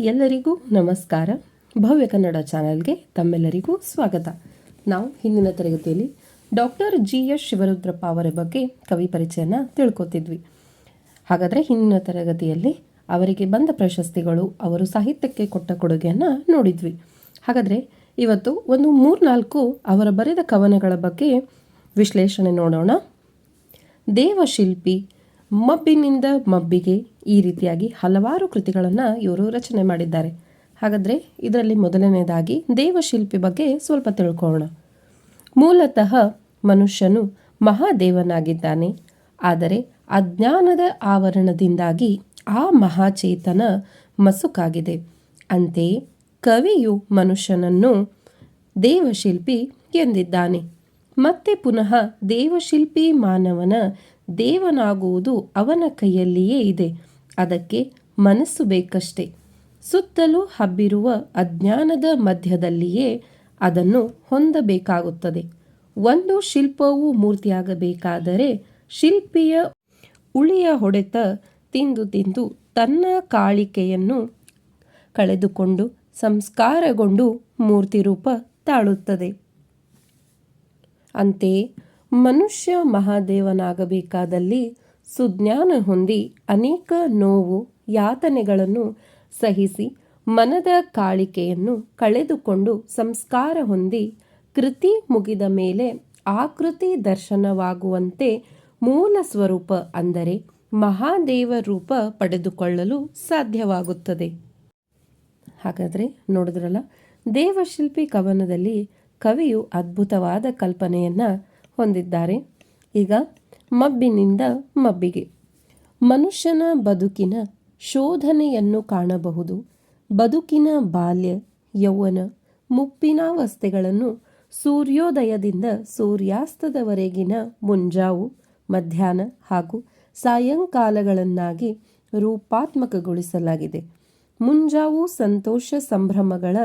ಎಲ್ಲರಿಗೂ ನಮಸ್ಕಾರ. ಭವ್ಯ ಕನ್ನಡ ಚಾನೆಲ್ಗೆ ತಮ್ಮೆಲ್ಲರಿಗೂ ಸ್ವಾಗತ. ನಾವು ಹಿಂದಿನ ತರಗತಿಯಲ್ಲಿ ಡಾಕ್ಟರ್ ಜಿ ಎಸ್ ಶಿವರುದ್ರಪ್ಪ ಅವರ ಬಗ್ಗೆ ಕವಿ ಪರಿಚಯನ ತಿಳ್ಕೊತಿದ್ವಿ. ಹಾಗಾದರೆ ಹಿಂದಿನ ತರಗತಿಯಲ್ಲಿ ಅವರಿಗೆ ಬಂದ ಪ್ರಶಸ್ತಿಗಳು, ಅವರು ಸಾಹಿತ್ಯಕ್ಕೆ ಕೊಟ್ಟ ಕೊಡುಗೆಯನ್ನು ನೋಡಿದ್ವಿ. ಹಾಗಾದರೆ ಇವತ್ತು ಒಂದು ಮೂರ್ನಾಲ್ಕು ಅವರ ಬರೆದ ಕವನಗಳ ಬಗ್ಗೆ ವಿಶ್ಲೇಷಣೆ ನೋಡೋಣ. ದೇವಶಿಲ್ಪಿ ಮಬ್ಬಿನಿಂದ ಮಬ್ಬಿಗೆ ಈ ರೀತಿಯಾಗಿ ಹಲವಾರು ಕೃತಿಗಳನ್ನು ಇವರು ರಚನೆ ಮಾಡಿದ್ದಾರೆ. ಹಾಗಾದರೆ ಇದರಲ್ಲಿ ಮೊದಲನೇದಾಗಿ ದೇವಶಿಲ್ಪಿ ಬಗ್ಗೆ ಸ್ವಲ್ಪ ತಿಳ್ಕೊಳ್ಳೋಣ. ಮೂಲತಃ ಮನುಷ್ಯನು ಮಹಾದೇವನಾಗಿದ್ದಾನೆ. ಆದರೆ ಅಜ್ಞಾನದ ಆವರಣದಿಂದಾಗಿ ಆ ಮಹಾಚೇತನ ಮಸುಕಾಗಿದೆ. ಅಂತೆಯೇ ಕವಿಯು ಮನುಷ್ಯನನ್ನು ದೇವಶಿಲ್ಪಿ ಎಂದಿದ್ದಾನೆ. ಮತ್ತೆ ಪುನಃ ದೇವಶಿಲ್ಪಿ ಮಾನವನ ದೇವನಾಗುವುದು ಅವನ ಕೈಯಲ್ಲಿಯೇ ಇದೆ. ಅದಕ್ಕೆ ಮನಸ್ಸು ಬೇಕಷ್ಟೆ. ಸುತ್ತಲೂ ಹಬ್ಬಿರುವ ಅಜ್ಞಾನದ ಮಧ್ಯದಲ್ಲಿಯೇ ಅದನ್ನು ಹೊಂದಬೇಕಾಗುತ್ತದೆ. ಒಂದು ಶಿಲ್ಪವು ಮೂರ್ತಿಯಾಗಬೇಕಾದರೆ ಶಿಲ್ಪಿಯ ಉಳಿಯ ಹೊಡೆತ ತಿಂದು ತಿಂದು ತನ್ನ ಕಾಳಿಕೆಯನ್ನು ಕಳೆದುಕೊಂಡು ಸಂಸ್ಕಾರಗೊಂಡು ಮೂರ್ತಿ ರೂಪ ತಾಳುತ್ತದೆ. ಅಂತೆಯೇ ಮನುಷ್ಯ ಮಹಾದೇವನಾಗಬೇಕಾದಲ್ಲಿ ಸುಜ್ಞಾನ ಹೊಂದಿ ಅನೇಕ ನೋವು ಯಾತನೆಗಳನ್ನು ಸಹಿಸಿ ಮನದ ಕಾಳಿಕೆಯನ್ನು ಕಳೆದುಕೊಂಡು ಸಂಸ್ಕಾರ ಹೊಂದಿ ಕೃತಿ ಮುಗಿದ ಮೇಲೆ ಆಕೃತಿ ದರ್ಶನವಾಗುವಂತೆ ಮೂಲ ಸ್ವರೂಪ ಅಂದರೆ ಮಹಾದೇವ ರೂಪ ಪಡೆದುಕೊಳ್ಳಲು ಸಾಧ್ಯವಾಗುತ್ತದೆ. ಹಾಗಾದರೆ ನೋಡಿದ್ರಲ್ಲ, ದೇವಶಿಲ್ಪಿ ಕವನದಲ್ಲಿ ಕವಿಯು ಅದ್ಭುತವಾದ ಕಲ್ಪನೆಯನ್ನು ಹೊಂದಿದ್ದಾರೆ. ಈಗ ಮಬ್ಬಿನಿಂದ ಮಬ್ಬಿಗೆ. ಮನುಷ್ಯನ ಬದುಕಿನ ಶೋಧನೆಯನ್ನು ಕಾಣಬಹುದು. ಬದುಕಿನ ಬಾಲ್ಯ, ಯೌವನ ಮುಪ್ಪಿನಾವಸ್ಥೆಗಳನ್ನು ಸೂರ್ಯೋದಯದಿಂದ ಸೂರ್ಯಾಸ್ತದವರೆಗಿನ ಮುಂಜಾವು, ಮಧ್ಯಾಹ್ನ ಹಾಗೂ ಸಾಯಂಕಾಲಗಳನ್ನಾಗಿ ರೂಪಾತ್ಮಕಗೊಳಿಸಲಾಗಿದೆ. ಮುಂಜಾವು ಸಂತೋಷ ಸಂಭ್ರಮಗಳ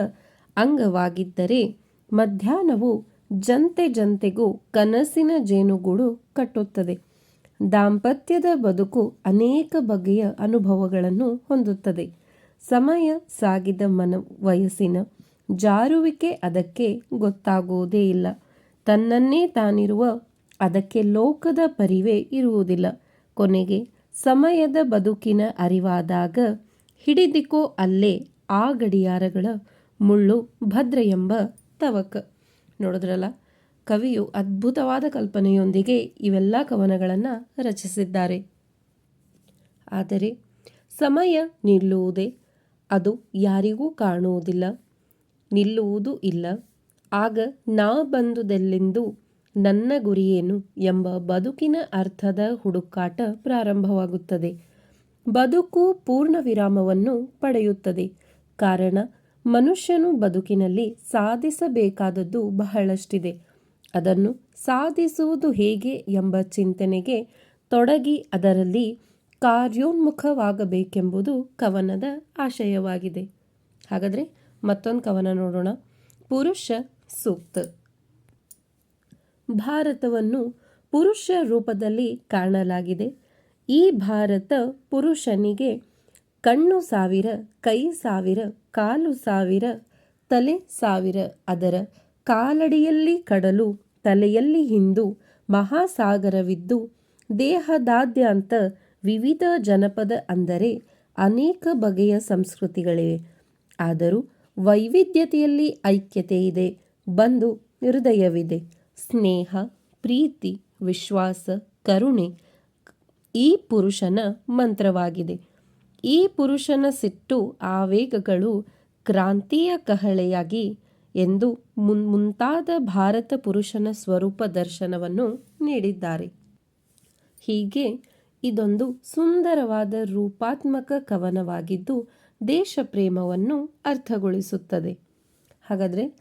ಅಂಗವಾಗಿದ್ದರೆ ಮಧ್ಯಾಹ್ನವು ಜಂತೆ ಜಂತೆಗೂ ಕನಸಿನ ಜೇನುಗೂಡು ಕಟ್ಟುತ್ತದೆ. ದಾಂಪತ್ಯದ ಬದುಕು ಅನೇಕ ಬಗೆಯ ಅನುಭವಗಳನ್ನು ಹೊಂದುತ್ತದೆ. ಸಮಯ ಸಾಗಿದ ಮನ ವಯಸ್ಸಿನ ಜಾರುವಿಕೆ ಅದಕ್ಕೆ ಗೊತ್ತಾಗುವುದೇ ಇಲ್ಲ. ತನ್ನನ್ನೇ ತಾನಿರುವ ಅದಕ್ಕೆ ಲೋಕದ ಪರಿವೇ ಇರುವುದಿಲ್ಲ. ಕೊನೆಗೆ ಸಮಯದ ಬದುಕಿನ ಅರಿವಾದಾಗ ಹಿಡಿದಿಕೋ ಅಲ್ಲೇ ಆ ಗಡಿಯಾರಗಳ ಮುಳ್ಳು ಭದ್ರ ಎಂಬ ತವಕ. ನೋಡಿದ್ರಲ್ಲ? ಕವಿಯು ಅದ್ಭುತವಾದ ಕಲ್ಪನೆಯೊಂದಿಗೆ ಇವೆಲ್ಲ ಕವನಗಳನ್ನು ರಚಿಸಿದ್ದಾರೆ. ಆದರೆ ಸಮಯ ನಿಲ್ಲುವುದೇ? ಅದು ಯಾರಿಗೂ ಕಾಣುವುದಿಲ್ಲ. ನಿಲ್ಲುವುದು ಇಲ್ಲ. ಆಗ ನಾ ಬಂದುದೆಲ್ಲೆಂದು ನನ್ನ ಗುರಿಯೇನು ಎಂಬ ಬದುಕಿನ ಅರ್ಥದ ಹುಡುಕಾಟ ಪ್ರಾರಂಭವಾಗುತ್ತದೆ. ಬದುಕು ಪೂರ್ಣ ವಿರಾಮವನ್ನು ಪಡೆಯುತ್ತದೆ. ಕಾರಣ ಮನುಷ್ಯನು ಬದುಕಿನಲ್ಲಿ ಸಾಧಿಸಬೇಕಾದದ್ದು ಬಹಳಷ್ಟಿದೆ. ಅದನ್ನು ಸಾಧಿಸುವುದು ಹೇಗೆ ಎಂಬ ಚಿಂತನೆಗೆ ತೊಡಗಿ ಅದರಲ್ಲಿ ಕಾರ್ಯೋನ್ಮುಖವಾಗಬೇಕೆಂಬುದು ಕವನದ ಆಶಯವಾಗಿದೆ. ಹಾಗಾದರೆ ಮತ್ತೊಂದು ಕವನ ನೋಡೋಣ. ಪುರುಷ ಸೂಕ್ತ. ಭಾರತವನ್ನು ಪುರುಷ ರೂಪದಲ್ಲಿ ಕಾಣಲಾಗಿದೆ. ಈ ಭಾರತ ಪುರುಷನಿಗೆ ಕಣ್ಣು ಸಾವಿರ, ಕೈ ಸಾವಿರ, ಕಾಲು ಸಾವಿರ, ತಲೆ ಸಾವಿರ, ಅದರ ಕಾಲಡಿಯಲ್ಲಿ ಕಡಲು, ತಲೆಯಲ್ಲಿ ಹಿಂದು ಮಹಾಸಾಗರವಿದ್ದು, ದೇಹದಾದ್ಯಂತ ವಿವಿಧ ಜನಪದ ಅಂದರೆ ಅನೇಕ ಬಗೆಯ ಸಂಸ್ಕೃತಿಗಳಿವೆ ಆದರೂ ವೈವಿಧ್ಯತೆಯಲ್ಲಿ ಐಕ್ಯತೆ ಇದೆ, ಬಂದು ಹೃದಯವಿದೆ. ಸ್ನೇಹ, ಪ್ರೀತಿ, ವಿಶ್ವಾಸ, ಕರುಣೆ ಈ ಪುರುಷನ ಮಂತ್ರವಾಗಿದೆ. ಈ ಪುರುಷನ ಸಿಟ್ಟು ಆವೇಗಗಳು ಕ್ರಾಂತಿಯ ಕಹಳೆಯಾಗಿ ಎಂದು ಮುನ್, ಮುಂತಾದ ಭಾರತ ಪುರುಷನ ಸ್ವರೂಪ ದರ್ಶನವನ್ನು ನೀಡಿದ್ದಾರೆ. ಹೀಗೆ ಇದೊಂದು ಸುಂದರವಾದ ರೂಪಾತ್ಮಕ ಕವನವಾಗಿದ್ದು ದೇಶ ಪ್ರೇಮವನ್ನು ಅರ್ಥಗೊಳಿಸುತ್ತದೆ. ಹಾಗಾದರೆ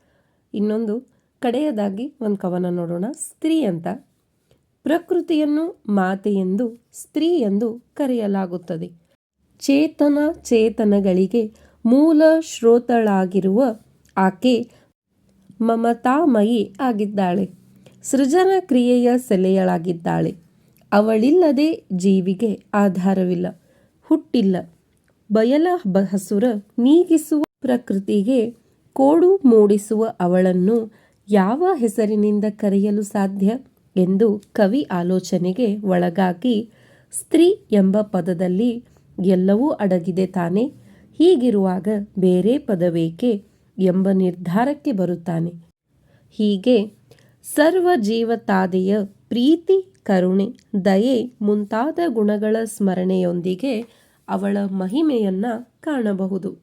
ಇನ್ನೊಂದು ಕಡೆಯದಾಗಿ ಒಂದು ಕವನ ನೋಡೋಣ. ಸ್ತ್ರೀ ಅಂತ. ಪ್ರಕೃತಿಯನ್ನು ಮಾತೆಯೆಂದು ಸ್ತ್ರೀ ಎಂದು ಕರೆಯಲಾಗುತ್ತದೆ. ಚೇತನ ಚೇತನಗಳಿಗೆ ಮೂಲ ಶ್ರೋತಳಾಗಿರುವ ಆಕೆ ಮಮತಾಮಯಿ ಆಗಿದ್ದಾಳೆ. ಸೃಜನ ಕ್ರಿಯೆಯ ಸೆಲೆಯಳಾಗಿದ್ದಾಳೆ. ಅವಳಿಲ್ಲದೆ ಜೀವಿಗೆ ಆಧಾರವಿಲ್ಲ, ಹುಟ್ಟಿಲ್ಲ. ಬಯಲ ಬಹಸುರ ನೀಗಿಸುವ ಪ್ರಕೃತಿಗೆ ಕೋಡು ಮೂಡಿಸುವ ಅವಳನ್ನು ಯಾವ ಹೆಸರಿನಿಂದ ಕರೆಯಲು ಸಾಧ್ಯ ಎಂದು ಕವಿ ಆಲೋಚನೆಗೆ ಒಳಗಾಗಿ ಸ್ತ್ರೀ ಎಂಬ ಪದದಲ್ಲಿ ಎಲ್ಲವೂ ಅಡಗಿದೆ ತಾನೆ. ಹೀಗಿರುವಾಗ ಬೇರೆ ಪದವೇಕೆ ಎಂಬ ನಿರ್ಧಾರಕ್ಕೆ ಬರುತ್ತಾನೆ. ಹೀಗೆ ಸರ್ವ ಜೀವತಾದೆಯ ಪ್ರೀತಿ, ಕರುಣೆ, ದಯೆ ಮುಂತಾದ ಗುಣಗಳ ಸ್ಮರಣೆಯೊಂದಿಗೆ ಅವಳ ಮಹಿಮೆಯನ್ನು ಕಾಣಬಹುದು.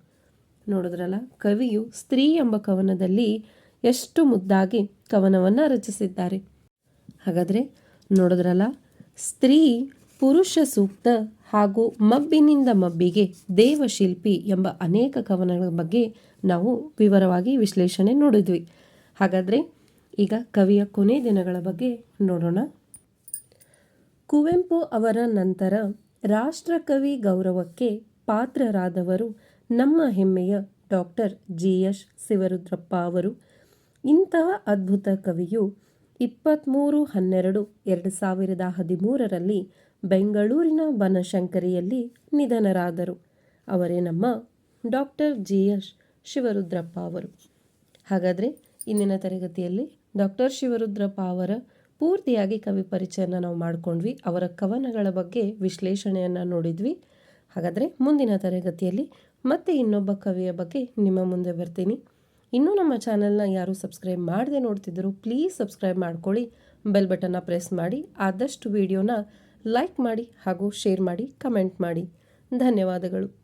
ನೋಡಿದ್ರಲ್ಲ, ಕವಿಯು ಸ್ತ್ರೀ ಎಂಬ ಕವನದಲ್ಲಿ ಎಷ್ಟು ಮುದ್ದಾಗಿ ಕವನವನ್ನು ರಚಿಸಿದ್ದಾರೆ. ಹಾಗಾದರೆ ನೋಡಿದ್ರಲ್ಲ, ಸ್ತ್ರೀ ಪುರುಷ ಸೂಕ್ತ ಹಾಗೂ ಮಬ್ಬಿನಿಂದ ಮಬ್ಬಿಗೆ ದೇವಶಿಲ್ಪಿ ಎಂಬ ಅನೇಕ ಕವನಗಳ ಬಗ್ಗೆ ನಾವು ವಿವರವಾಗಿ ವಿಶ್ಲೇಷಣೆ ನೋಡಿದ್ವಿ. ಹಾಗಾದರೆ ಈಗ ಕವಿಯ ಕೊನೆ ದಿನಗಳ ಬಗ್ಗೆ ನೋಡೋಣ. ಕುವೆಂಪು ಅವರ ನಂತರ ರಾಷ್ಟ್ರಕವಿ ಗೌರವಕ್ಕೆ ಪಾತ್ರರಾದವರು ನಮ್ಮ ಹೆಮ್ಮೆಯ ಡಾಕ್ಟರ್ ಜಿ ಎಸ್ ಶಿವರುದ್ರಪ್ಪ ಅವರು. ಇಂತಹ ಅದ್ಭುತ ಕವಿಯು ಇಪ್ಪತ್ತ್ಮೂರು ಹನ್ನೆರಡು ಎರಡು ಸಾವಿರದ ಹದಿಮೂರರಲ್ಲಿ ಬೆಂಗಳೂರಿನ ಬನಶಂಕರಿಯಲ್ಲಿ ನಿಧನರಾದರು. ಅವರೇ ನಮ್ಮ ಡಾಕ್ಟರ್ ಜಿ ಎಸ್ ಶಿವರುದ್ರಪ್ಪ ಅವರು. ಹಾಗಾದರೆ ಇಂದಿನ ತರಗತಿಯಲ್ಲಿ ಡಾಕ್ಟರ್ ಶಿವರುದ್ರಪ್ಪ ಅವರ ಪೂರ್ತಿಯಾಗಿ ಕವಿ ಪರಿಚಯನ ನಾವು ಮಾಡಿಕೊಂಡ್ವಿ. ಅವರ ಕವನಗಳ ಬಗ್ಗೆ ವಿಶ್ಲೇಷಣೆಯನ್ನು ನೋಡಿದ್ವಿ. ಹಾಗಾದರೆ ಮುಂದಿನ ತರಗತಿಯಲ್ಲಿ ಮತ್ತೆ ಇನ್ನೊಬ್ಬ ಕವಿಯ ಬಗ್ಗೆ ನಿಮ್ಮ ಮುಂದೆ ಬರ್ತೀನಿ. ಇನ್ನೂ ನಮ್ಮ ಚಾನೆಲ್ನ ಯಾರು ಸಬ್ಸ್ಕ್ರೈಬ್ ಮಾಡದೆ ನೋಡ್ತಿದ್ದರೂ ಪ್ಲೀಸ್ ಸಬ್ಸ್ಕ್ರೈಬ್ ಮಾಡ್ಕೊಳ್ಳಿ. ಬೆಲ್ ಬಟನ್ನ ಪ್ರೆಸ್ ಮಾಡಿ. ಆದಷ್ಟು ವಿಡಿಯೋನ ಲೈಕ್ ಮಾಡಿ ಹಾಗೂ ಶೇರ್ ಮಾಡಿ ಕಮೆಂಟ್ ಮಾಡಿ. ಧನ್ಯವಾದಗಳು.